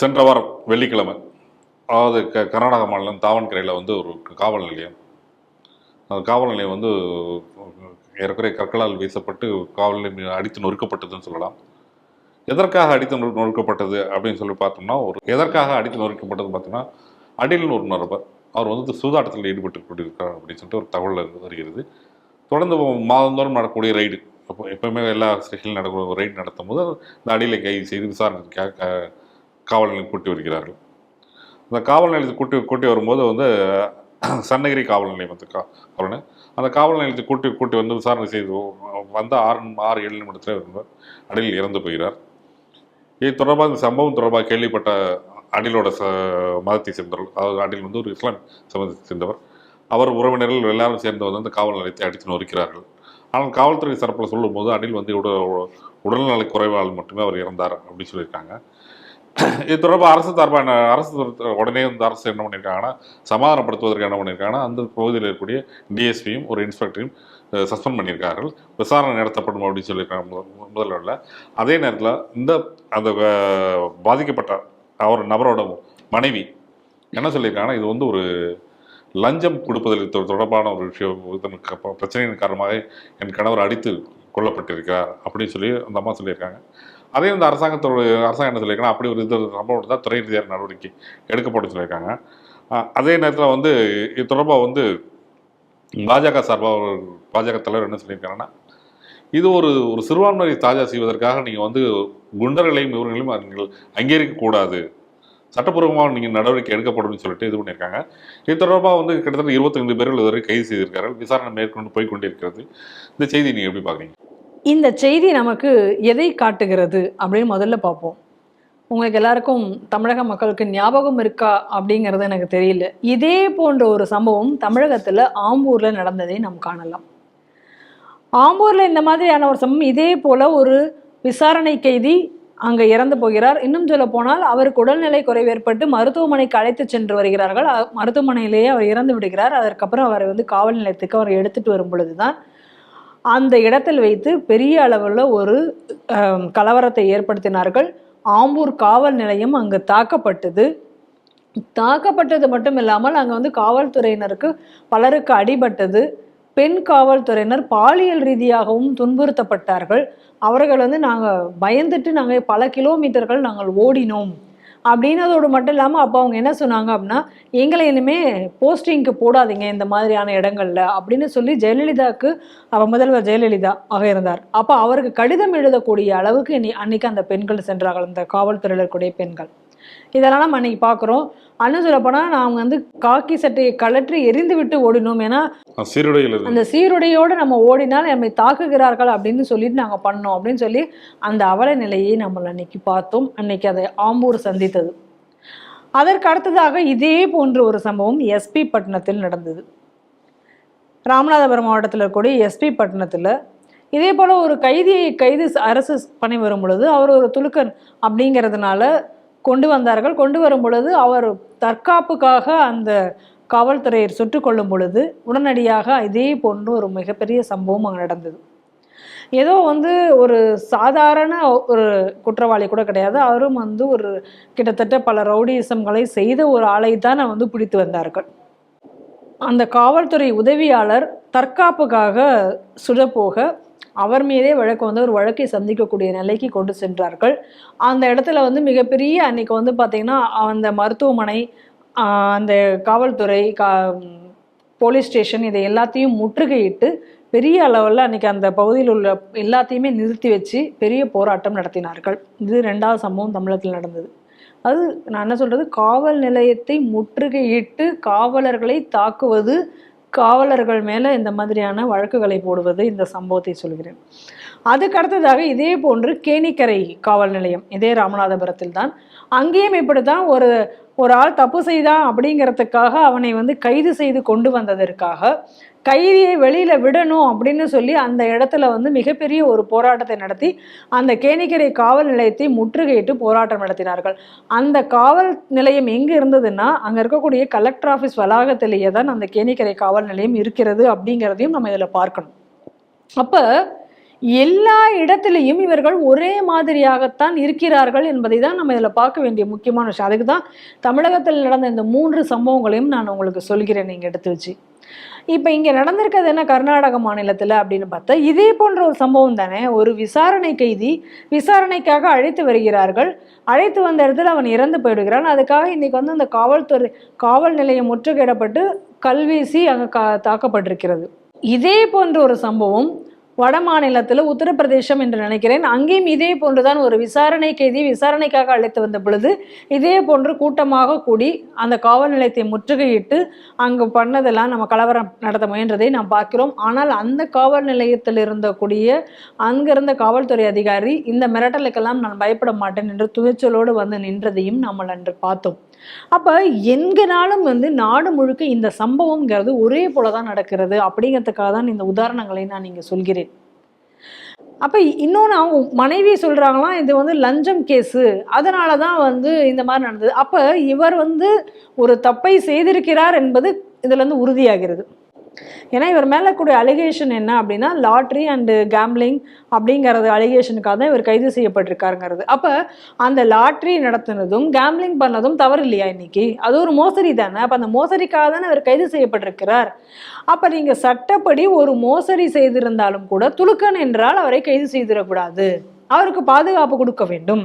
சென்ற வாரம் வெள்ளிக்கிழமை அதாவது க கர்நாடக மாநிலம் தாவன்கரையில் வந்து ஒரு காவல் நிலையம். அந்த காவல் நிலையம் வந்து ஏறக்குறைய கற்களால் வீசப்பட்டு காவல் நிலையம் அடித்து நொறுக்கப்பட்டதுன்னு சொல்லலாம். எதற்காக அடித்து நொறு நொறுக்கப்பட்டது அப்படின்னு சொல்லி பார்த்தோம்னா ஒரு எதற்காக அடித்து நொறுக்கப்பட்டது பார்த்தோம்னா அடிலின் ஒரு நபர் அவர் வந்து சூதாட்டத்தில் ஈடுபட்டு கொண்டிருக்கிறார் அப்படின்னு சொல்லிட்டு ஒரு தகவல் வருகிறது. தொடர்ந்து மாதந்தோறும் நடக்கக்கூடிய ரைடு அப்போ எப்பவுமே எல்லா ஸ்டேஷனிலும் நடக்கிற ஒரு ரைடு நடத்தும் போது இந்த அடியில் கைது செய்து விசாரணைக்காக க- காவல் நிலையம் கூட்டி வருகிறார்கள். அந்த காவல் நிலையத்தை கூட்டி கூட்டி வரும்போது வந்து சன்னகிரி காவல் நிலையம் வந்து கா காவல் அந்த காவல் நிலையத்தை கூட்டி கூட்டி வந்து விசாரணை செய்து வந்த ஆறு ஆறு ஏழு நிமிடத்தில் இவர் அடியில் இறந்து போகிறார். இது தொடர்பாக இந்த சம்பவம் தொடர்பாக கேள்விப்பட்ட அடிலோட ச மதத்தை சேர்ந்தவர்கள் அதாவது அடில் வந்து ஒரு இஸ்லாம் சமூகத்தை சேர்ந்தவர். அவர் உறவினர்கள் எல்லாரும் சேர்ந்து வந்து அந்த காவல் நிலையத்தை அடித்து நொறுக்கிறார்கள். ஆனால் காவல்துறை தரப்பில் சொல்லும்போது அடில் வந்து உட உடல்நலை குறைவால் மட்டுமே அவர் இறந்தார் அப்படின்னு சொல்லியிருக்காங்க. இது தொடர்பாக அரசு தரப்பான அரசு உடனே வந்து அரசு என்ன பண்ணியிருக்காங்கன்னா சமாதானப்படுத்துவதற்கு என்ன பண்ணியிருக்காங்கன்னா அந்த பகுதியில் இருக்கக்கூடிய டிஎஸ்பியும் ஒரு இன்ஸ்பெக்டரையும் சஸ்பெண்ட் பண்ணியிருக்கார்கள். விசாரணை நடத்தப்படும் அப்படின்னு சொல்லியிருக்காங்க முதல் அதே நேரத்தில் இந்த அந்த பாதிக்கப்பட்ட அவர் நபரோட மனைவி என்ன சொல்லியிருக்காங்கன்னா இது வந்து ஒரு லஞ்சம் கொடுப்பதில் தொடர்பான ஒரு விஷயம். பிரச்சனையின் காரணமாக என் கணவர் அடித்து கொல்லப்பட்டிருக்கிறார் அப்படின்னு சொல்லி அந்த அம்மா சொல்லியிருக்காங்க. அதே வந்து அரசாங்கத்தோட அரசாங்கம் என்ன சொல்லியிருக்காங்க அப்படி ஒரு இது சம்பவம் தான் துறை ரீதியான நடவடிக்கை எடுக்கப்படும் சொல்லியிருக்காங்க. அதே நேரத்தில் வந்து இது தொடர்பாக வந்து பாஜக சார்பாக ஒரு பாஜக தலைவர் என்ன சொல்லியிருக்காங்கன்னா இது ஒரு ஒரு சிறுபான்மையை தாஜா செய்வதற்காக நீங்கள் வந்து குண்டர்களையும் இவர்களையும் நீங்கள் அங்கீகரிக்கக்கூடாது சட்டப்பூர்வமாக நீங்கள் நடவடிக்கை எடுக்கப்படும்னு சொல்லிட்டு இது பண்ணியிருக்காங்க. இது தொடர்பாக வந்து கிட்டத்தட்ட இருபத்தைந்து பேர்கள் இதுவரை கைது செய்திருக்கார்கள் விசாரணை மேற்கொண்டு போய் கொண்டிருக்கிறது. இந்த செய்தி நீங்கள் எப்படி பார்க்குறீங்க? இந்த செய்தி நமக்கு எதை காட்டுகிறது அப்படின்னு முதல்ல பார்ப்போம். உங்களுக்கு எல்லாருக்கும் தமிழக மக்களுக்கு ஞாபகம் இருக்கா அப்படிங்கிறது எனக்கு தெரியல. இதே போன்ற ஒரு சம்பவம் தமிழகத்தில் ஆம்பூரில் நடந்ததை நாம் காணலாம். ஆம்பூரில் இந்த மாதிரியான ஒரு சம்பவம் இதே போல் ஒரு விசாரணை கைதி அங்கே இறந்து போகிறார். இன்னும் சொல்ல போனால் அவருக்கு உடல்நிலை குறைவு ஏற்பட்டு மருத்துவமனைக்கு அழைத்து சென்று வருகிறார்கள். மருத்துவமனையிலேயே அவர் இறந்து விடுகிறார். அதற்கப்புறம் அவரை வந்து காவல் நிலையத்துக்கு அவர் எடுத்துகிட்டு வரும் பொழுதுதான் அந்த இடத்தில் வைத்து பெரிய அளவில் ஒரு கலவரத்தை ஏற்படுத்தினார்கள். ஆம்பூர் காவல் நிலையம் அங்கு தாக்கப்பட்டது. தாக்கப்பட்டது மட்டும் இல்லாமல் அங்கே வந்து காவல்துறையினருக்கு பலருக்கு அடிபட்டது. பெண் காவல்துறையினர் பாலியல் ரீதியாகவும் துன்புறுத்தப்பட்டார்கள். அவர்கள் வந்து நாங்கள் பயந்துட்டு நாங்கள் பல கிலோமீட்டர்கள் நாங்கள் ஓடினோம். அப்படின்னதோடு மட்டும் இல்லாமல் அப்போ அவங்க என்ன சொன்னாங்க அப்படின்னா எங்களை இனிமே போஸ்டிங்க்கு போடாதீங்க இந்த மாதிரியான இடங்கள்ல அப்படின்னு சொல்லி ஜெயலலிதாவுக்கு அவர் முதல்வர் ஜெயலலிதா ஆக இருந்தார். அப்போ அவருக்கு கடிதம் எழுதக்கூடிய அளவுக்கு இன்னி அன்னைக்கு அந்த பெண்கள் சென்றார்கள் அந்த காவல்துறையில் இருக்கக்கூடிய பெண்கள். இதெல்லாம் நம்ம அன்னைக்கு பார்க்குறோம் அண்ணன் சொல்லப்போனால் நாங்கள் வந்து காக்கி சட்டையை கழற்றி எரிந்து விட்டு ஓடினோம். ஏன்னா அந்த சீருடையோடு நம்ம ஓடினால் நம்மை தாக்குகிறார்கள் அப்படின்னு சொல்லிட்டு நாங்கள் பண்ணோம் அப்படின்னு சொல்லி அந்த அவல நிலையை நம்ம அன்னைக்கு பார்த்தோம். அன்னைக்கு அதை ஆம்பூர் சந்தித்தது. அதற்கு அடுத்ததாக இதே போன்ற ஒரு சம்பவம் எஸ்பி பட்டணத்தில் நடந்தது. ராமநாதபுரம் மாவட்டத்தில் இருக்கக்கூடிய எஸ்பி பட்டணத்தில். இதே போல் ஒரு கைதியை கைது அரசு பண்ணி வரும் பொழுது அவர் ஒரு துலுக்கன் அப்படிங்கிறதுனால கொண்டு வந்தார்கள். கொண்டு வரும் பொழுது அவர் தற்காப்புக்காக அந்த காவல்துறையர் சுட்டு கொள்ளும் பொழுது உடனடியாக இதே போன்று ஒரு மிகப்பெரிய சம்பவம் அங்கே நடந்தது. ஏதோ வந்து ஒரு சாதாரண ஒரு குற்றவாளி கூட கிடையாது. அவரும் வந்து ஒரு கிட்டத்தட்ட பல ரவுடிசம்களை செய்த ஒரு ஆளை தான் வந்து பிடித்து வந்தார்கள். அந்த காவல்துறை உதவியாளர் தற்காப்புக்காக சுடப்போக அவர் மீதே வழக்கு வந்து ஒரு வழக்கை சந்திக்கக்கூடிய நிலைக்கு கொண்டு சென்றார்கள். அந்த இடத்துல வந்து மிகப்பெரிய அன்னைக்கு வந்து பார்த்திங்கன்னா அந்த மருத்துவமனை அந்த காவல்துறை கா போலீஸ் ஸ்டேஷன் இதை எல்லாத்தையும் முற்றுகையிட்டு பெரிய அளவில் அன்றைக்கி அந்த பகுதியில் உள்ள எல்லாத்தையுமே நிறுத்தி வச்சு பெரிய போராட்டம் நடத்தினார்கள். இது ரெண்டாவது சம்பவம் தமிழகத்தில் நடந்தது. அது நான் என்ன சொல்கிறது காவல் நிலையத்தை முற்றுகையிட்டு காவலர்களை தாக்குவது காவலர்கள் மேலே இந்த மாதிரியான வழக்குகளை போடுவது இந்த சம்பவத்தை சொல்கிறேன். அதுக்கு அடுத்ததாக இதே போன்று கேணிக்கரை காவல் நிலையம் இதே ராமநாதபுரத்தில் தான் அங்கேயும் இப்படி தான் ஒரு ஒரு ஆள் தப்பு செய்தான் அப்படிங்கிறதுக்காக அவனை வந்து கைது செய்து கொண்டு வந்ததற்காக கைதியை வெளியில் விடணும் அப்படின்னு சொல்லி அந்த இடத்துல வந்து மிகப்பெரிய ஒரு போராட்டத்தை நடத்தி அந்த கேணிக்கரை காவல் நிலையத்தை முற்றுகையிட்டு போராட்டம் நடத்தினார்கள். அந்த காவல் நிலையம் எங்கே இருந்ததுன்னா அங்கே இருக்கக்கூடிய கலெக்டர் ஆஃபீஸ் வளாகத்திலேயே தான் அந்த கேணிக்கரை காவல் நிலையம் இருக்கிறது அப்படிங்கிறதையும் நம்ம இதில் பார்க்கணும். அப்போ எல்லா இடத்துலையும் இவர்கள் ஒரே மாதிரியாகத்தான் இருக்கிறார்கள் என்பதை தான் நம்ம இதில் பார்க்க வேண்டிய முக்கியமான விஷயம். அதுக்கு தான் தமிழகத்தில் நடந்த இந்த மூன்று சம்பவங்களையும் நான் உங்களுக்கு சொல்கிறேன் நீங்கள் எடுத்து வச்சு. இப்போ இங்கே நடந்திருக்கிறது என்ன கர்நாடக மாநிலத்தில் அப்படின்னு பார்த்தா இதே போன்ற ஒரு சம்பவம் தானே ஒரு விசாரணை கைதி விசாரணைக்காக அழைத்து வருகிறார்கள். அழைத்து வந்த இடத்துல அவன் இறந்து போயிடுகிறான். அதுக்காக இன்றைக்கி வந்து அந்த காவல்துறை காவல் நிலையம் முற்றுகையிடப்பட்டு கல்வீசி அங்கே கா தாக்கப்பட்டிருக்கிறது. இதே போன்ற ஒரு சம்பவம் வட மாநிலத்தில் உத்தரப்பிரதேசம் என்று நினைக்கிறேன். அங்கேயும் இதே போன்றுதான் ஒரு விசாரணை கைதி விசாரணைக்காக அழைத்து வந்த பொழுது இதே போன்று கூட்டமாக கூடி அந்த காவல் நிலையத்தை முற்றுகையிட்டு அங்கு பண்ணதெல்லாம் நம்ம கலவரம் நடத்த முயன்றதை நாம் பார்க்கிறோம். ஆனால் அந்த காவல் நிலையத்தில் இருந்தக்கூடிய அங்கிருந்த காவல்துறை அதிகாரி இந்த மிரட்டலுக்கெல்லாம் நான் பயப்பட மாட்டேன் என்று துணிச்சலோடு வந்து நின்றதையும் நம்ம அன்று பார்த்தோம். அப்போ எங்கனாலும் வந்து நாடு முழுக்க இந்த சம்பவங்கிறது ஒரே போல தான் நடக்கிறது அப்படிங்கிறதுக்காக தான் இந்த உதாரணங்களை நான் நீங்கள் சொல்கிறேன். அப்போ இன்னொன்று அவங்க மனைவி சொல்கிறாங்களாம் இது வந்து லஞ்சம் கேஸு அதனால தான் வந்து இந்த மாதிரி நடந்தது. அப்போ இவர் வந்து ஒரு தப்பை செய்திருக்கிறார் என்பது இதுலேருந்து உறுதியாகிறது. ஏன்னா இவர் மேலே கூடிய அலிகேஷன் என்ன அப்படின்னா லாட்ரி அண்டு கேம்லிங் அப்படிங்கிறது அலிகேஷனுக்காக தான் இவர் கைது செய்யப்பட்டிருக்காருங்கிறது. அப்போ அந்த லாட்ரி நடத்துனதும் கேம்லிங் பண்ணதும் தவறு இல்லையா இன்னைக்கு? அது ஒரு மோசடி தானே? அப்போ அந்த மோசடிக்காக தானே அவர் கைது செய்யப்பட்டிருக்கிறார். அப்போ நீங்கள் சட்டப்படி ஒரு மோசடி செய்திருந்தாலும் கூட துலுக்கன் என்றால் அவரை கைது செய்திடக்கூடாது. அவருக்கு பாதுகாப்பு கொடுக்க வேண்டும்.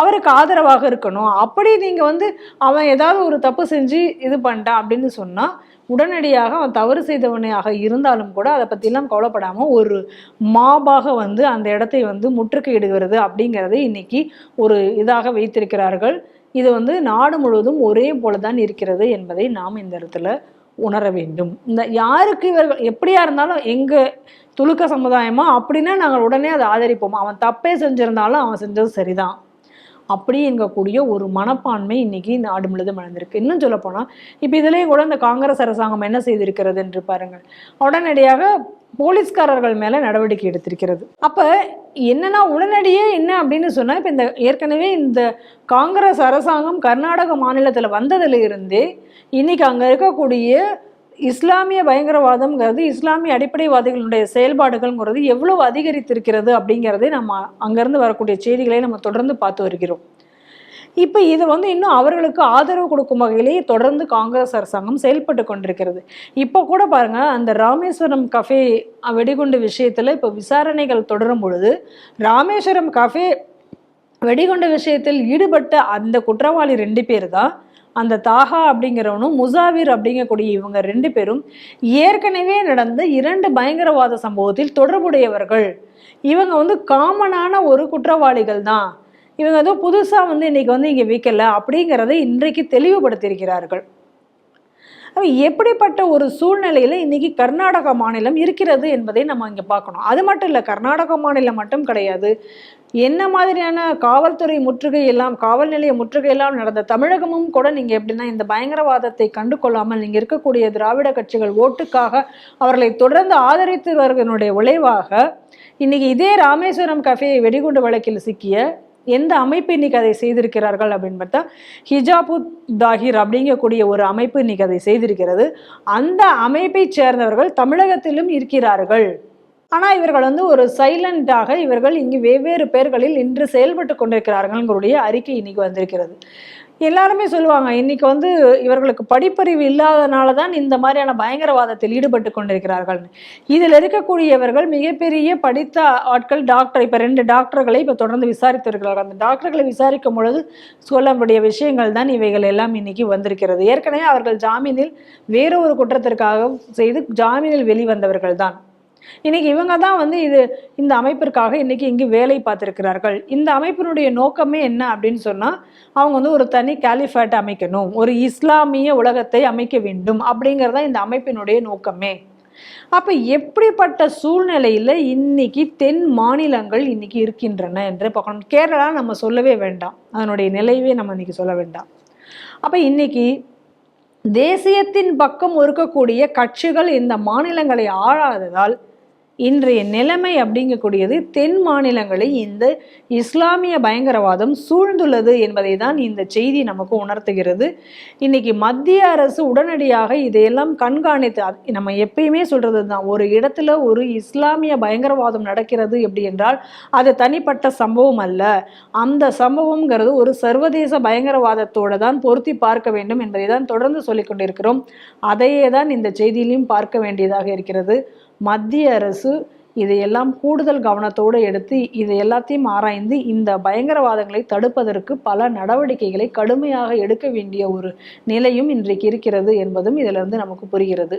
அவருக்கு ஆதரவாக இருக்கணும். அப்படி நீங்கள் வந்து அவன் ஏதாவது ஒரு தப்பு செஞ்சு இது பண்ணிட்டான் அப்படின்னு சொன்னால் உடனடியாக அவன் தவறு செய்தவனையாக இருந்தாலும் கூட அதை பற்றிலாம் கவலைப்படாமல் ஒரு மாபாக வந்து அந்த இடத்தை வந்து முற்றுகையிடுகிறது அப்படிங்கிறதை இன்னைக்கு ஒரு இதாக வைத்திருக்கிறார்கள். இது வந்து நாடு முழுவதும் ஒரே போல தான் இருக்கிறது என்பதை நாம் இந்த இடத்துல உணர வேண்டும். இந்த யாருக்கு இவர்கள் எப்படியா இருந்தாலும் எங்க துலுக்க சமுதாயமா அப்படின்னா நாங்கள் உடனே அதை ஆதரிப்போம். அவன் தப்பே செஞ்சிருந்தாலும் அவன் செஞ்சது சரிதான். அப்படி எங்கக்கூடிய ஒரு மனப்பான்மை இன்னைக்கு நாடு முழுதும் வளர்ந்துருக்கு. இன்னும் சொல்ல போனால் இப்போ இதுலேயே கூட இந்த காங்கிரஸ் அரசாங்கம் என்ன செய்திருக்கிறது என்று பாருங்கள். உடனடியாக போலீஸ்காரர்கள் மேல நடவடிக்கை எடுத்திருக்கிறது. அப்ப என்னன்னா உடனடியே என்ன அப்படின்னு சொன்னா இப்ப இந்த ஏற்கனவே இந்த காங்கிரஸ் அரசாங்கம் கர்நாடக மாநிலத்துல வந்ததுல இருந்தே இன்னைக்கு அங்க இருக்கக்கூடிய இஸ்லாமிய பயங்கரவாதம்ங்கிறது இஸ்லாமிய அடிப்படைவாதிகளுடைய செயல்பாடுகள்ங்கிறது எவ்வளவு அதிகரித்திருக்கிறது அப்படிங்கிறதே நம்ம அங்கேருந்து வரக்கூடிய செய்திகளை நம்ம தொடர்ந்து பார்த்து வருகிறோம். இப்போ இது வந்து இன்னும் அவர்களுக்கு ஆதரவு கொடுக்கும் வகையிலேயே தொடர்ந்து காங்கிரஸ் அரசாங்கம் செயல்பட்டு கொண்டிருக்கிறது. இப்போ கூட பாருங்க அந்த ராமேஸ்வரம் கஃபே வெடிகுண்டு விஷயத்தில் இப்போ விசாரணைகள் தொடரும் பொழுது ராமேஸ்வரம் கஃபே வெடிகுண்டு விஷயத்தில் ஈடுபட்ட அந்த குற்றவாளி ரெண்டு பேர் தான் அந்த தாஹா அப்படிங்கிறவனும் முசாவிர் அப்படிங்கக்கூடிய இவங்க ரெண்டு பேரும் ஏற்கனவே நடந்த இரண்டு பயங்கரவாத சம்பவத்தில் தொடர்புடையவர்கள். இவங்க வந்து காமனான ஒரு குற்றவாளிகள் தான் இவங்க ஏதோ புதுசாக வந்து இன்றைக்கி வந்து இங்கே விற்கல அப்படிங்கிறத இன்றைக்கு தெளிவுபடுத்தியிருக்கிறார்கள். எப்படிப்பட்ட ஒரு சூழ்நிலையில் இன்றைக்கி கர்நாடக மாநிலம் இருக்கிறது என்பதை நம்ம இங்கே பார்க்கணும். அது மட்டும் இல்லை கர்நாடக மாநிலம் மட்டும் கிடையாது. என்ன மாதிரியான காவல்துறை முற்றுகை எல்லாம் காவல் நிலைய முற்றுகை எல்லாம் நடந்த தமிழகமும் கூட நீங்கள் எப்படின்னா இந்த பயங்கரவாதத்தை கண்டு கொள்ளாமல் நீங்கள் இருக்கக்கூடிய திராவிட கட்சிகள் ஓட்டுக்காக அவர்களை தொடர்ந்து ஆதரித்து வருவதனுடைய விளைவாக இன்னைக்கு இதே ராமேஸ்வரம் கஃபே வெடிகுண்டு வழக்கில் சிக்கிய எந்த அமைப்பு இன்னைக்கு அதை செய்திருக்கிறார்கள் அப்படின்னு பார்த்தா ஹிஜாபுத் தாகிர் அப்படிங்கக்கூடிய ஒரு அமைப்பு இன்னைக்கு அதை செய்திருக்கிறது. அந்த அமைப்பை சேர்ந்தவர்கள் தமிழகத்திலும் இருக்கிறார்கள். ஆனால் இவர்கள் வந்து ஒரு சைலண்டாக இவர்கள் இங்கு வெவ்வேறு பெயர்களில் இன்று செயல்பட்டு கொண்டிருக்கிறார்கள்ங்களுடைய அறிக்கை இன்னைக்கு வந்திருக்கிறது. எல்லாருமே சொல்லுவாங்க இன்னைக்கு வந்து இவர்களுக்கு படிப்பறிவு இல்லாதனால தான் இந்த மாதிரியான பயங்கரவாதத்தில் ஈடுபட்டு கொண்டிருக்கிறார்கள் இதில் இருக்கக்கூடியவர்கள் மிகப்பெரிய படித்த ஆட்கள் டாக்டர் இப்போ ரெண்டு டாக்டர்களை இப்போ தொடர்ந்து விசாரித்து இருக்கிறார்கள் அந்த டாக்டர்களை விசாரிக்கும் பொழுது சொல்லக்கூடிய விஷயங்கள் தான் இவைகள் எல்லாம் இன்னைக்கு வந்திருக்கிறது. ஏற்கனவே அவர்கள் ஜாமீனில் வேற ஒரு குற்றத்திற்காக செய்து ஜாமீனில் வெளிவந்தவர்கள் தான். இன்னைக்கு இவங்க தான் வந்து இது இந்த அமைப்பிற்காக இன்னைக்கு இங்கு வேலை பார்த்திருக்கிறார்கள். இந்த அமைப்பினுடைய நோக்கமே என்ன அப்படின்னு சொன்னா அவங்க வந்து ஒரு தனி கேலிஃபேட் அமைக்கணும் ஒரு இஸ்லாமிய உலகத்தை அமைக்க வேண்டும் அப்படிங்கிறதா தான் இந்த அமைப்பினுடைய நோக்கமே. அப்ப எப்படிப்பட்ட சூழ்நிலையில இன்னைக்கு தென் மாநிலங்கள் இன்னைக்கு இருக்கின்றன என்று பார்க்கணும். கேரளா நம்ம சொல்லவே வேண்டாம். அதனுடைய நிலையவே நம்ம இன்னைக்கு சொல்ல வேண்டாம். அப்ப இன்னைக்கு தேசியத்தின் பக்கம் இருக்கக்கூடிய கட்சிகள் இந்த மாநிலங்களை ஆளாததால் இன்றைய நிலைமை அப்படிங்கக்கூடியது தென் மாநிலங்களை இந்த இஸ்லாமிய பயங்கரவாதம் சூழ்ந்துள்ளது என்பதை தான் இந்த செய்தி நமக்கு உணர்த்துகிறது. இன்னைக்கு மத்திய அரசு உடனடியாக இதையெல்லாம் கண்காணித்து நம்ம எப்பயுமே சொல்றது தான் ஒரு இடத்துல ஒரு இஸ்லாமிய பயங்கரவாதம் நடக்கிறது எப்படி என்றால் அது தனிப்பட்ட சம்பவம் அல்ல. அந்த சம்பவம்ங்கிறது ஒரு சர்வதேச பயங்கரவாதத்தோடு தான் பொருத்தி பார்க்க வேண்டும் என்பதை தான் தொடர்ந்து சொல்லிக் கொண்டிருக்கிறோம் அதையே தான் இந்த செய்தியிலையும் பார்க்க வேண்டியதாக இருக்கிறது. மத்திய அரசு இதையெல்லாம் கூடுதல் கவனத்தோடு எடுத்து இதை எல்லாத்தையும் ஆராய்ந்து இந்த பயங்கரவாதங்களை தடுப்பதற்கு பல நடவடிக்கைகளை கடுமையாக எடுக்க வேண்டிய ஒரு நிலையும் இன்றைக்கு இருக்கிறது என்பதும் இதிலிருந்து நமக்கு புரிகிறது.